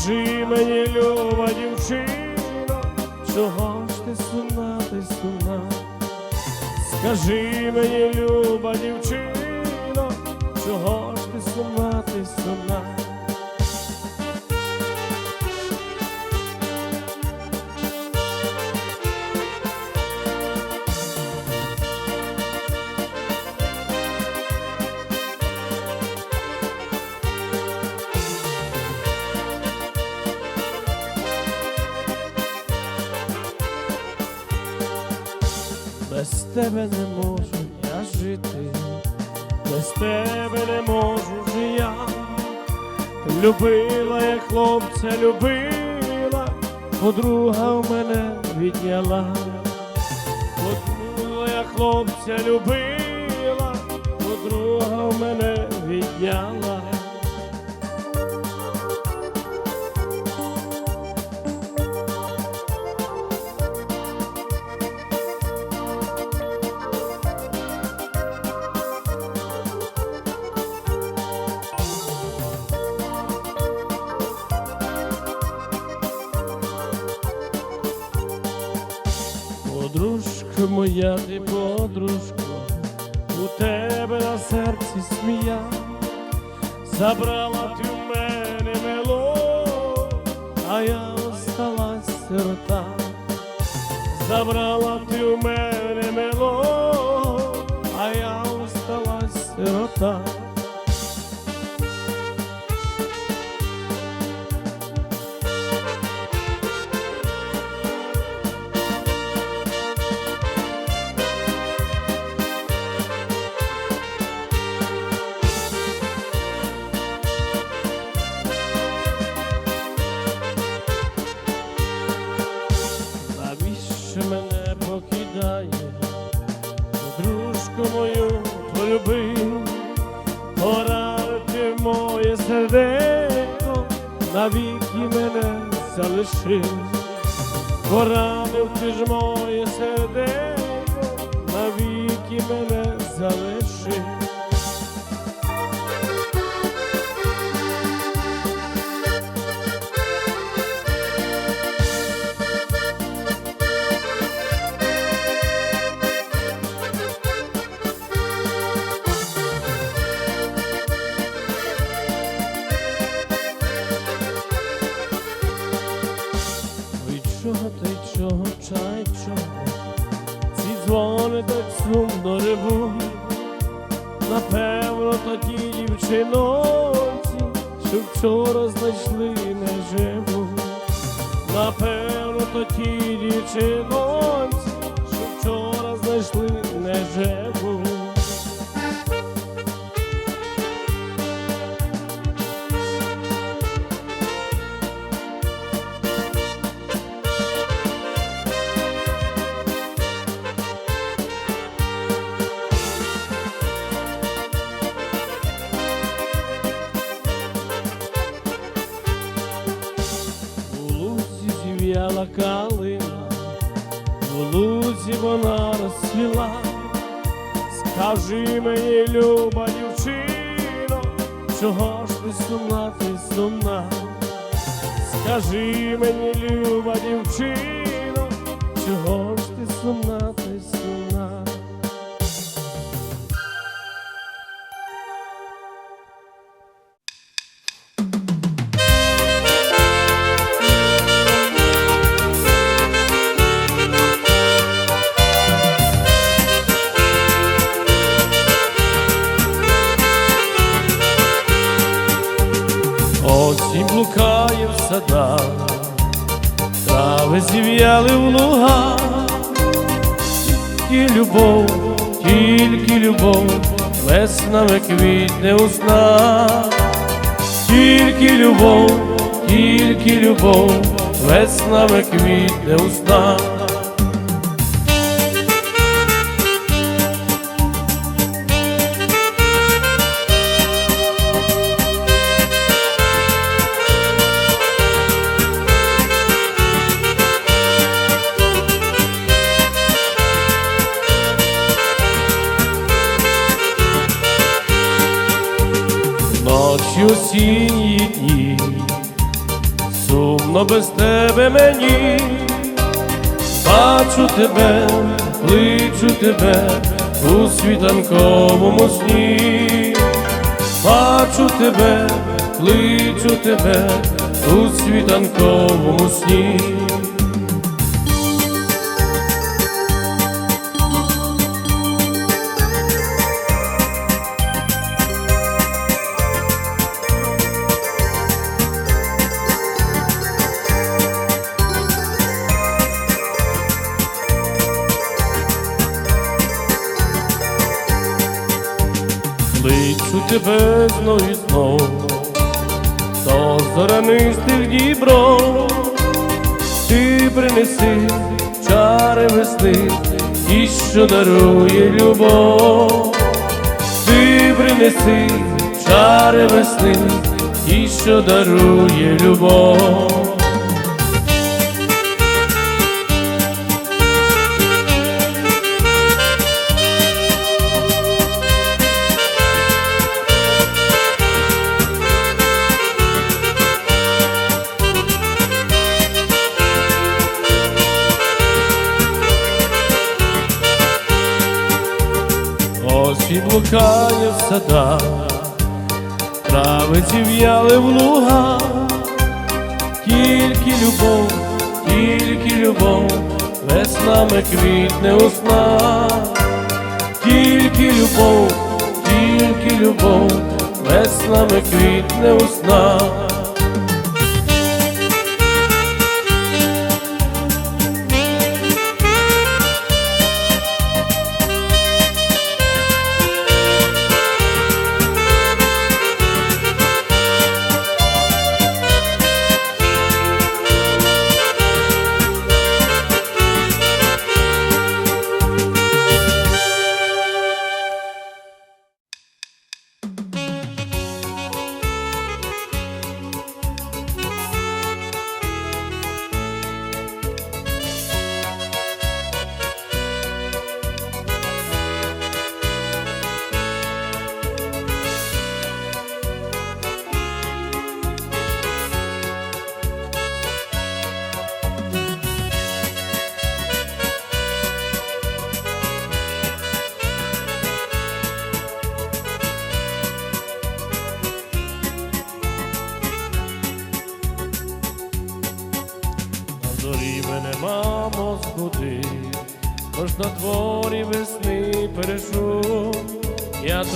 Скажи тебе не можу я жити, без тебе не можу ж я. Любила я хлопця, любила, подруга в мене відняла. Подруга я хлопця любила, подруга в мене відняла. Подружко моя, ти подружко, у тебе на серці смія, забрала ти в мене мело, а я осталась сирота, забрала полюбив, порадити моє серденько, навіки мене залишив, поранив ти ж моє серденько, навіки мене залишив. Дзвони так сумно ревуть, напевно, тоді ті дівчинонці, що вчора знайшли не живуть, напевно, тоді дівчиноці, що вчора знайшли не розцвіла. Скажи мені, люба дівчино, чого ж ти сумна, ти сумна? Скажи мені, люба дівчино, чого веснами квітне у тільки любов, тільки любов, веснами квітне у снах. Осінні дні, сумно без тебе мені, бачу тебе, кличу тебе у світанковому сні, бачу тебе, кличу тебе у світанковому сні. Кличу знов до зорянистих дібров, ти принеси чари весни, і що дарує любов, ти принеси чари весни, і що дарує любов. Осінь в садах, травиці в'яли в лугах, тільки любов, тільки любов, веснами квітне у тільки любов, тільки любов, веснами квітне у снах.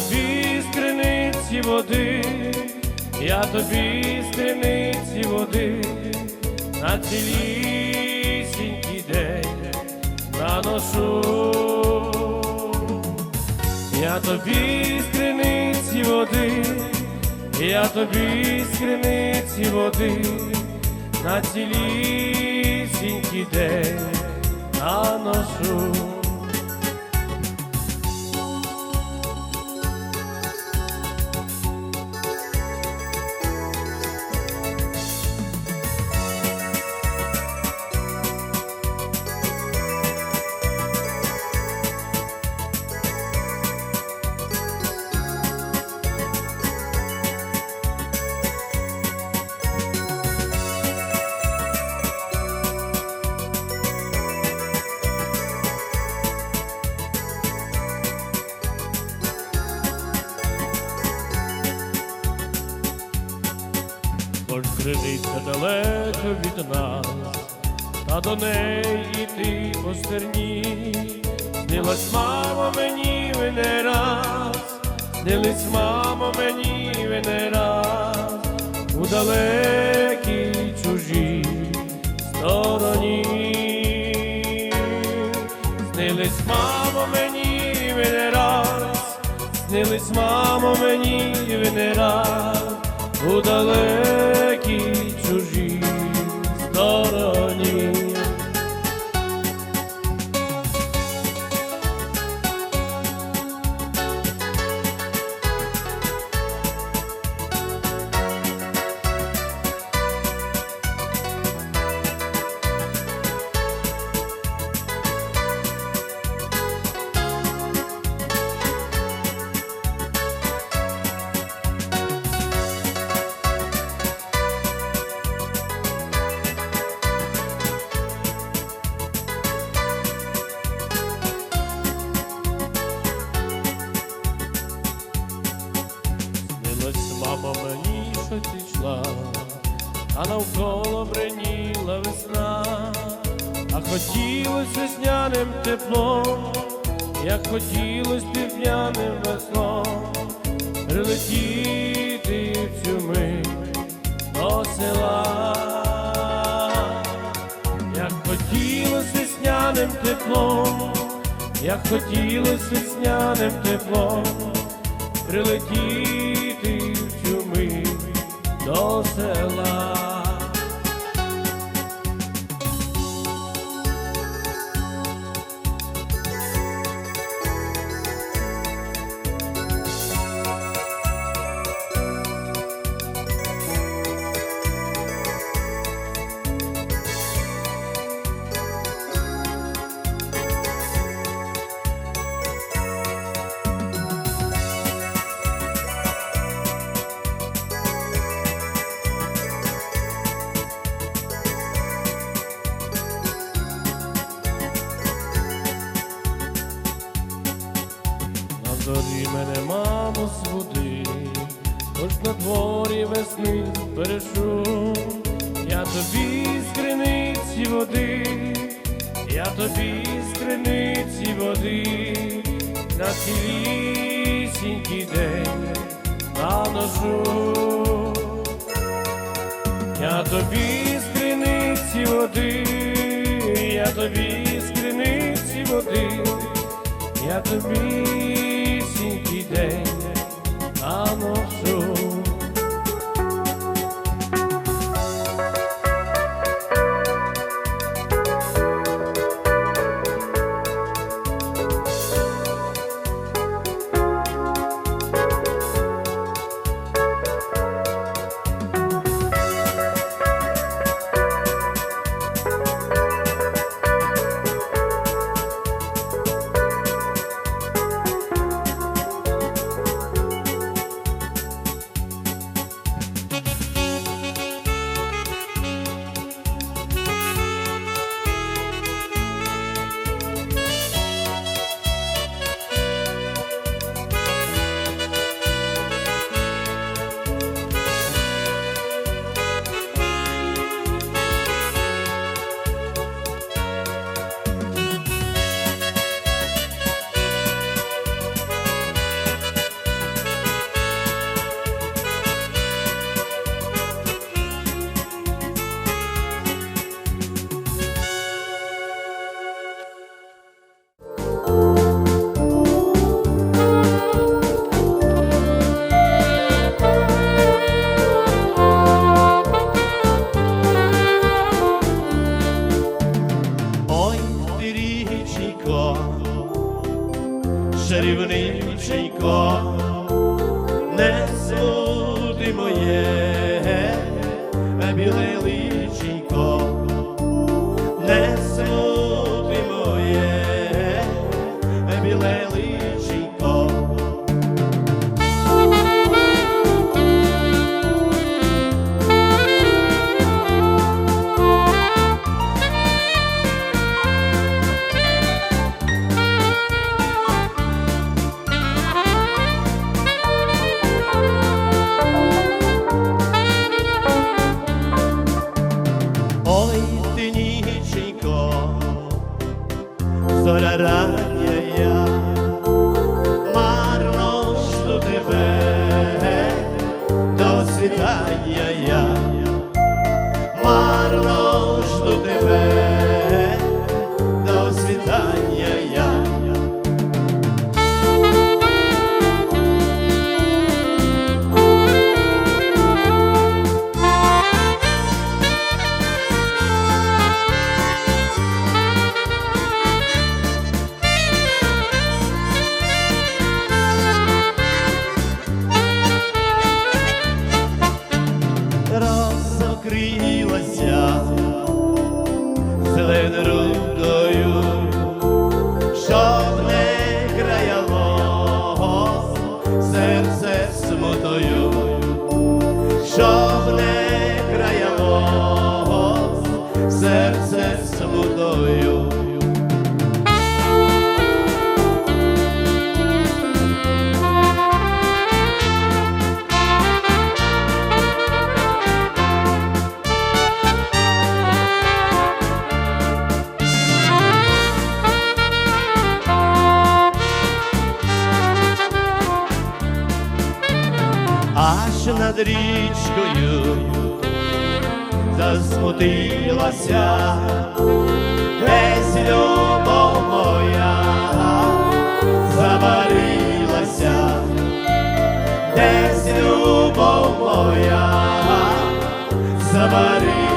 Тобі з криниці води, я тобі з криниці води, на цілісінький день наношу, я тобі з криниці води, я тобі з криниці води. На цілісінький день наношу. Хоч далеко від нас, та до неї іти по стерні. Снилась мамо мені ви не раз, снились мамо мені ви не раз, у далекій чужій стороні. Снились мамо мені ви не раз, снились мамо мені ви не раз, у Мама мені щось йшла, а навколо бреніла весна, а хотілося весняним теплом, як хотілось півняним веслом, прилетіти в цю мить до села, як хотілось весняним теплом, як хотілось весняним теплом, прилетіти до села. Засмутилася, десь любов моя заварилася, десь любов моя заварилася.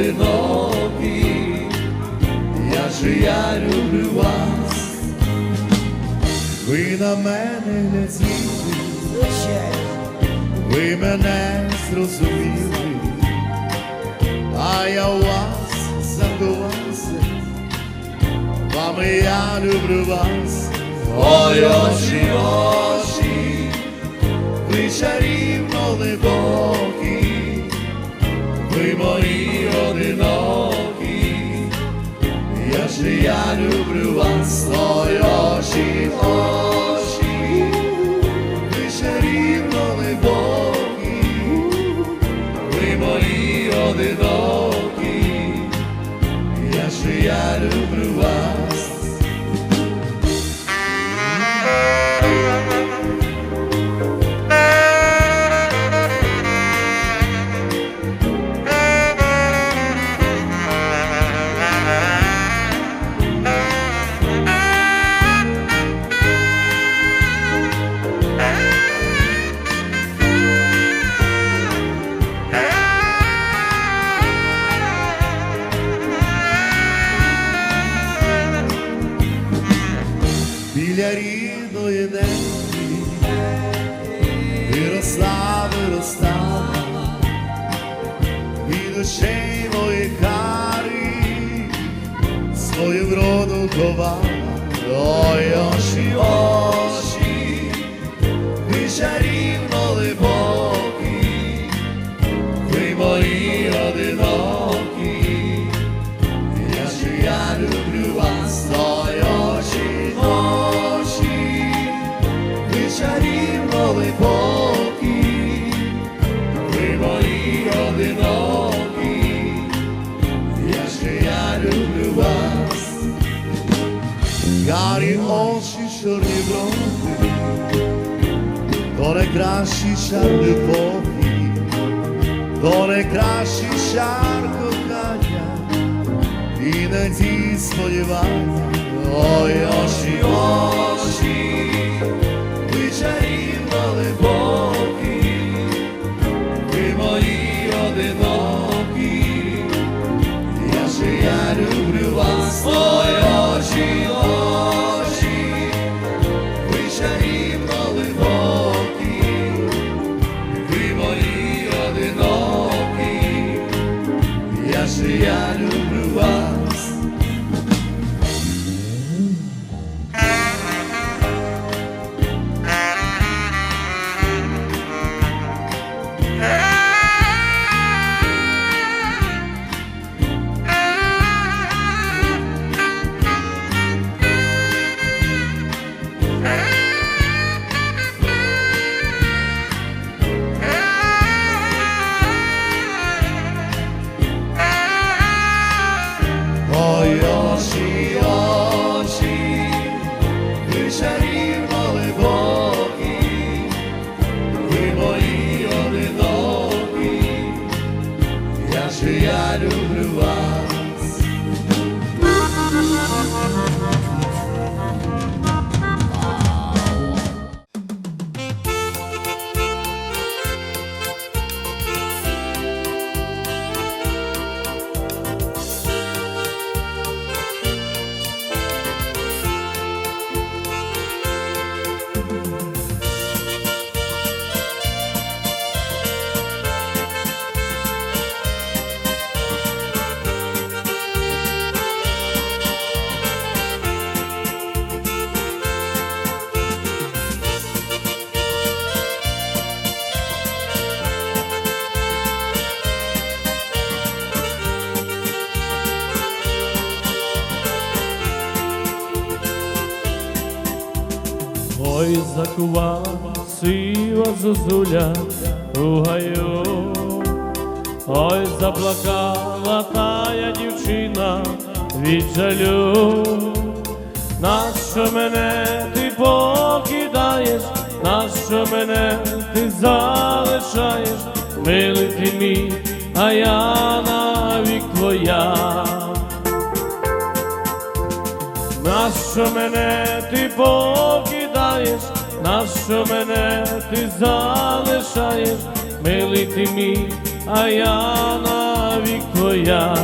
Одинокі, я же я люблю вас. Ви на мене не гляділи, ви мене зрозуміли, а я у вас закохався, вами я люблю вас, ой очі, очі, ви чарівно глибокі, мої одинокі, я ж я люблю вас, свої очі, очі, ви рівно глибокі, ви мої одинокі, я ж я люблю вас. Шар любові, то найкращий шар кохання і надій сподівання, ой, очі, очі, же я люблю Ой, закувала сива зозуля у гаю, ой, заплакала тая дівчина від жалю. Нащо мене ти покидаєш, нащо мене ти залишаєш, милий ти мій, а я навік твоя. Нащо мене ти покидаєш, нащо мене ти залишаєш, милий ти мій, а я навік твоя.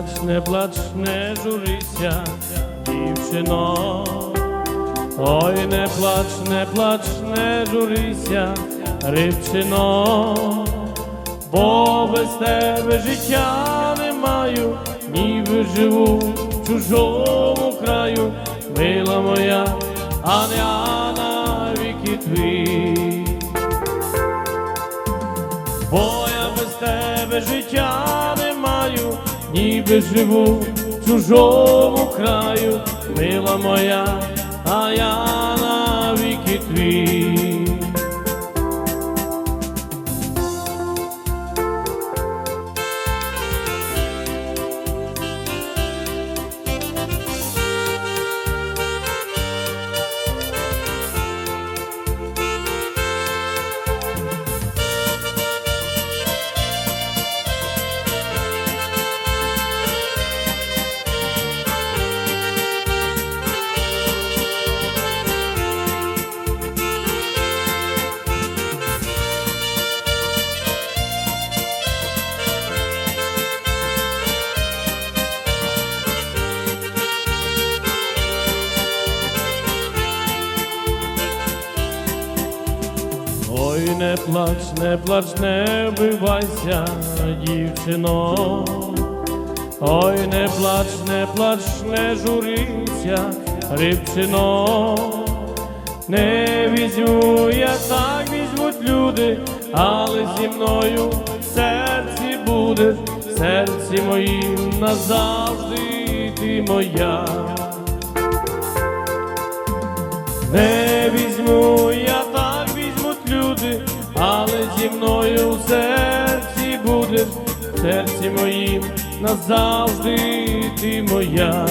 Плач, не плач, не журися, дівчино. Ой, не плач, не плач, не журися, рибчино, бо без тебе життя не маю, ніби живу в чужому краю, мила моя, а не а навіки твій. Бо я без тебе життя ніби живу в чужому краю, мила моя, а я Ой, не плач, не плач, не вбивайся, дівчино. Ой, не плач, не плач, не журися, рибчино. Не візьму, я так візьмуть люди, але зі мною в серці будеш, в серці моїм назавжди ти моя. Не візьму, я серці моїм назавжди ти моя.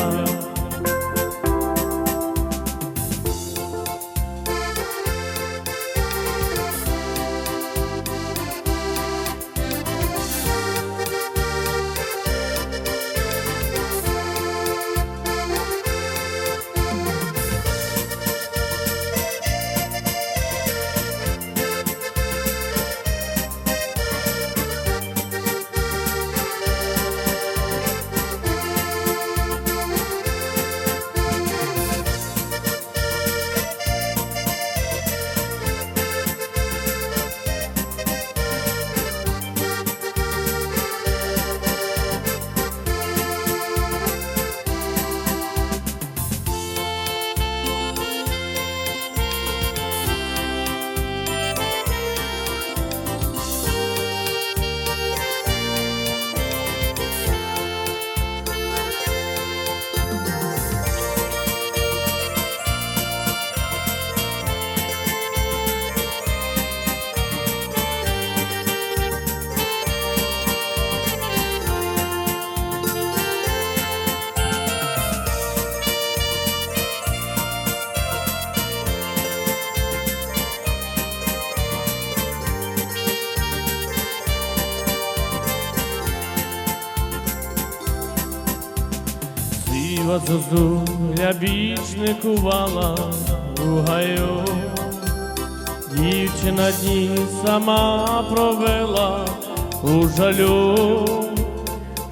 Зозуля біч не кувала у гаю. Дівчина дні сама провела у жалю,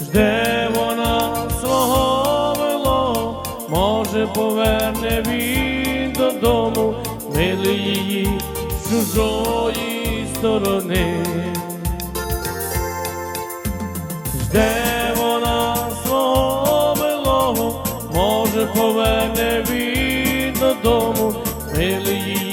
жде вона свого вело, може поверне він додому, милий її з чужої сторони. Може поверне він додому, милий